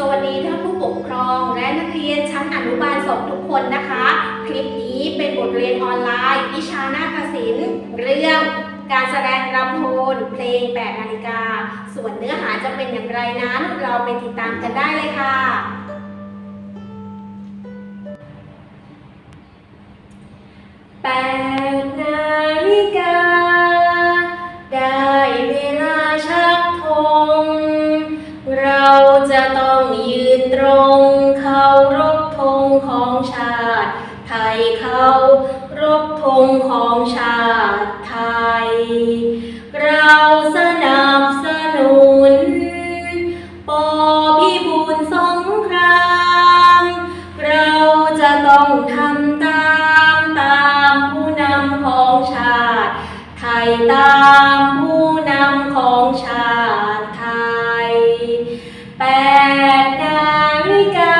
สวัสดีท่านผู้ปกครองและนักเรียนชั้นอนุบาลสองทุกคนนะคะ คลิปนี้เป็นบทเรียนออนไลน์ วิชานาฏศิลป์เรื่องการแสดงรำโทนเพลงแปดนาฬิกา ส่วนเนื้อหาจะเป็นอย่างไรนั้น เราไปติดตามกันได้เลยค่ะ เคารพธงของชาติไทย เราสนับสนุน ปอพิบูลสงคราม เราจะต้องทำตามตามผู้นำของชาติไทยตามผู้นำของชาติไทยแปดนาฬิกา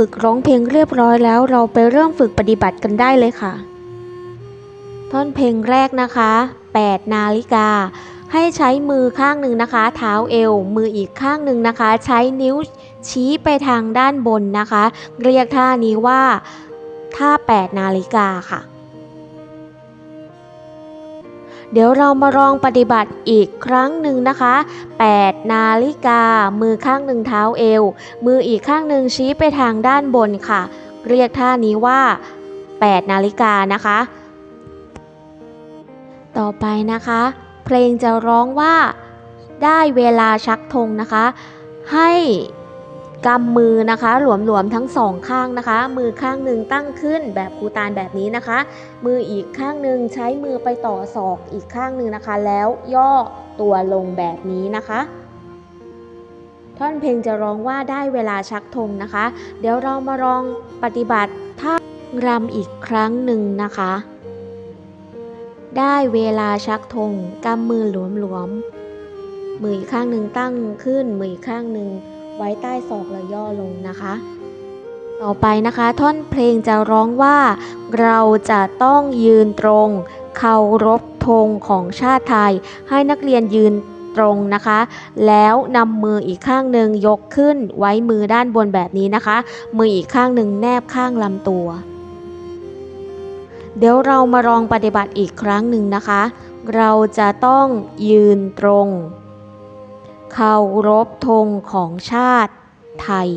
ฝึกร้องเพลงเรียบร้อยแล้ว เราไปเริ่มฝึกปฏิบัติกันได้เลยค่ะ ท่อนเพลงแรกนะคะ 8 นาฬิกา ให้ใช้มือข้างหนึ่งนะคะ เท้าเอว มืออีกข้างหนึ่งนะคะ ใช้นิ้วชี้ไปทางด้านบนนะคะ เรียกท่านี้ว่าท่า 8 นาฬิกาค่ะ เดี๋ยวเรามาลองปฏิบัติอีกครั้งหนึ่งนะคะ 8 นาฬิกา มือข้างหนึ่งเท้าเอว มืออีกข้างหนึ่งชี้ไปทางด้านบนค่ะ เรียกท่านี้ว่า 8 นาฬิกานะคะ ต่อไปนะคะ เพลงจะร้องว่าได้เวลาชักธงนะคะ ให้ กำมือนะคะหลวมๆทั้งสองข้างนะคะ มือข้างหนึ่งตั้งขึ้นแบบครูตาลแบบนี้นะคะ มืออีกข้างหนึ่งใช้มือไปต่อศอกอีกข้างหนึ่งนะคะ แล้วย่อตัวลงแบบนี้นะคะ ท่อนเพลงจะร้องว่าได้เวลาชักธงนะคะ เดี๋ยวเรามาลองปฏิบัติท่ารำอีกครั้งหนึ่งนะคะ ได้เวลาชักธงกำมือหลวมๆมืออีกข้างหนึ่งตั้งขึ้นมืออีกข้างหนึ่ง ไว้ใต้ศอกแล้วย่อลงนะคะ ต่อไปนะคะ ท่อนเพลงจะร้องว่า เราจะต้องยืนตรงเคารพธงของชาติไทย ให้นักเรียนยืนตรงนะคะ แล้วนำมืออีกข้างหนึ่งยกขึ้นไว้มือด้านบนแบบนี้นะคะ มืออีกข้างหนึ่งแนบข้างลำตัว เดี๋ยวเรามาลองปฏิบัติอีกครั้งหนึ่งนะคะ เราจะต้องยืนตรง เคารพธงของชาติไทย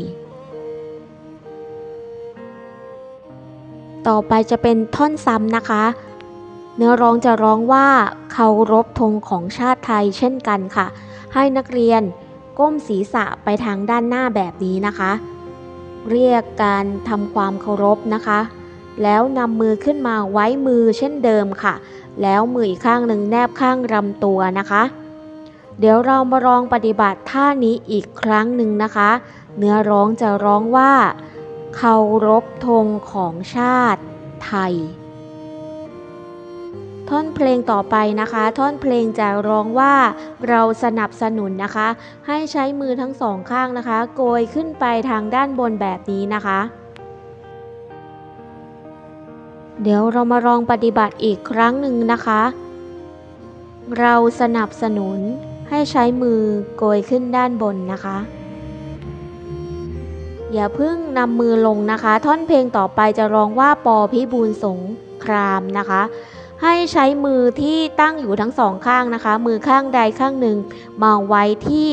ต่อไปจะเป็นท่อนซ้ำนะคะ เนื้อร้องจะร้องว่าเคารพธงของชาติไทยเช่นกันค่ะ ให้นักเรียนก้มศีรษะไปทางด้านหน้าแบบนี้นะคะ เรียกการทำความเคารพนะคะ แล้วนำมือขึ้นมาไว้มือเช่นเดิมค่ะ แล้วมืออีกข้างหนึ่งแนบข้างลำตัวนะคะ เดี๋ยวเรามาลองปฏิบัติท่านี้อีกครั้งหนึ่งนะคะ เนื้อร้องจะร้องว่าเคารพธงของชาติไทย ท่อนเพลงต่อไปนะคะ ท่อนเพลงจะร้องว่าเราสนับสนุนนะคะ ให้ใช้มือทั้งสองข้างนะคะ โกยขึ้นไปทางด้านบนแบบนี้นะคะ เดี๋ยวเรามาลองปฏิบัติอีกครั้งหนึ่งนะคะ เราสนับสนุน ให้ใช้มือโกยขึ้นด้านบนนะคะ อย่าเพิ่งนำมือลงนะคะ ท่อนเพลงต่อไปจะร้องว่าปอพิบูลสงครามนะคะ ให้ใช้มือที่ตั้งอยู่ทั้งสองข้างนะคะ มือข้างใดข้างหนึ่งมาไว้ที่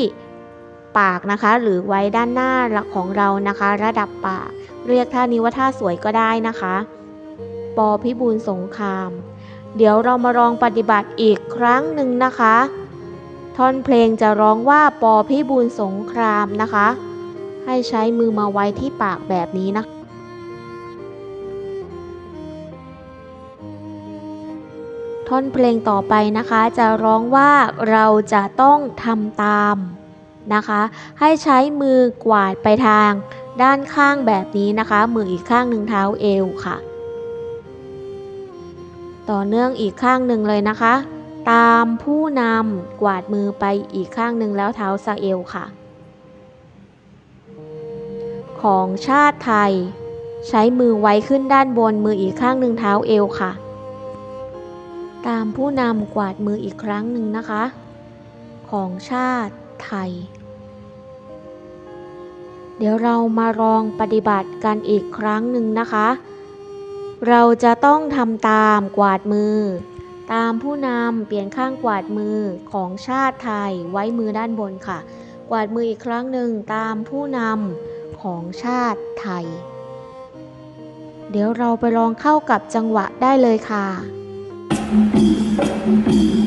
ปากนะคะ หรือไว้ด้านหน้าหลักของเรานะคะ ระดับปาก เรียกท่านี้ว่าท่าสวยก็ได้นะคะ ปอพิบูลสงคราม เดี๋ยวเรามาลองปฏิบัติอีกครั้งหนึ่งนะคะ ท่อนเพลงจะร้องว่าปอพิบูลสงครามนะคะ ให้ใช้มือมาไว้ที่ปากแบบนี้นะท่อนเพลงต่อไปนะคะ จะร้องว่าเราจะต้องทำตามนะคะ ให้ใช้มือกวาดไปทางด้านข้างแบบนี้นะคะ มืออีกข้างหนึ่งเท้าเอวค่ะ ต่อเนื่องอีกข้างหนึ่งเลยนะคะ ตามผู้นำกวาดมือไปอีกข้างหนึ่งแล้วเท้าสะเอวค่ะ ของชาติไทย ใช้มือไว้ขึ้นด้านบนมืออีกข้างหนึ่งเท้าเอวค่ะ ตามผู้นำกวาดมืออีกครั้งหนึ่งนะคะ ของชาติไทย เดี๋ยวเรามาลองปฏิบัติกันอีกครั้งหนึ่งนะคะ เราจะต้องทำตามกวาดมือ ตามผู้นำเปลี่ยนข้างกวาดมือของชาติไทยไว้มือด้านบนค่ะ กวาดมืออีกครั้งหนึ่งตามผู้นำของชาติไทย เดี๋ยวเราไปลองเข้ากับจังหวะได้เลยค่ะแป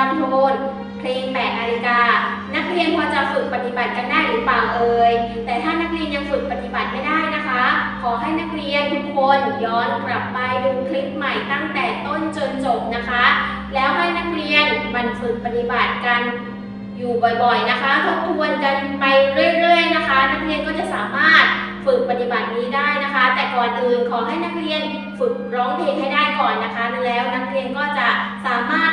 รำโทนเพลงแปดนาฬิกา นักเรียนพอจะฝึกปฏิบัติกันได้หรือเปล่าเอ่ย แต่ถ้านักเรียนยังฝึกปฏิบัติไม่ได้นะคะ ขอให้นักเรียนทุกคนย้อนกลับไปดูคลิปใหม่ตั้งแต่ต้นจนจบนะคะ แล้วให้นักเรียนมันฝึกปฏิบัติกันอยู่บ่อยๆนะคะ ทบทวนกันไปเรื่อยๆนะคะ นักเรียนก็จะสามารถฝึกปฏิบัตินี้ได้นะคะ แต่ก่อนอื่นขอให้นักเรียนฝึกร้องเพลงให้ได้ก่อนนะคะ แล้วนักเรียนก็จะสามารถ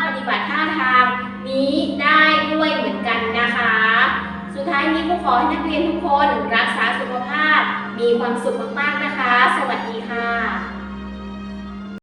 ก็ขอให้นักเรียนทุกคนรักษาสุขภาพ มีความสุขมากๆนะคะ สวัสดีค่ะ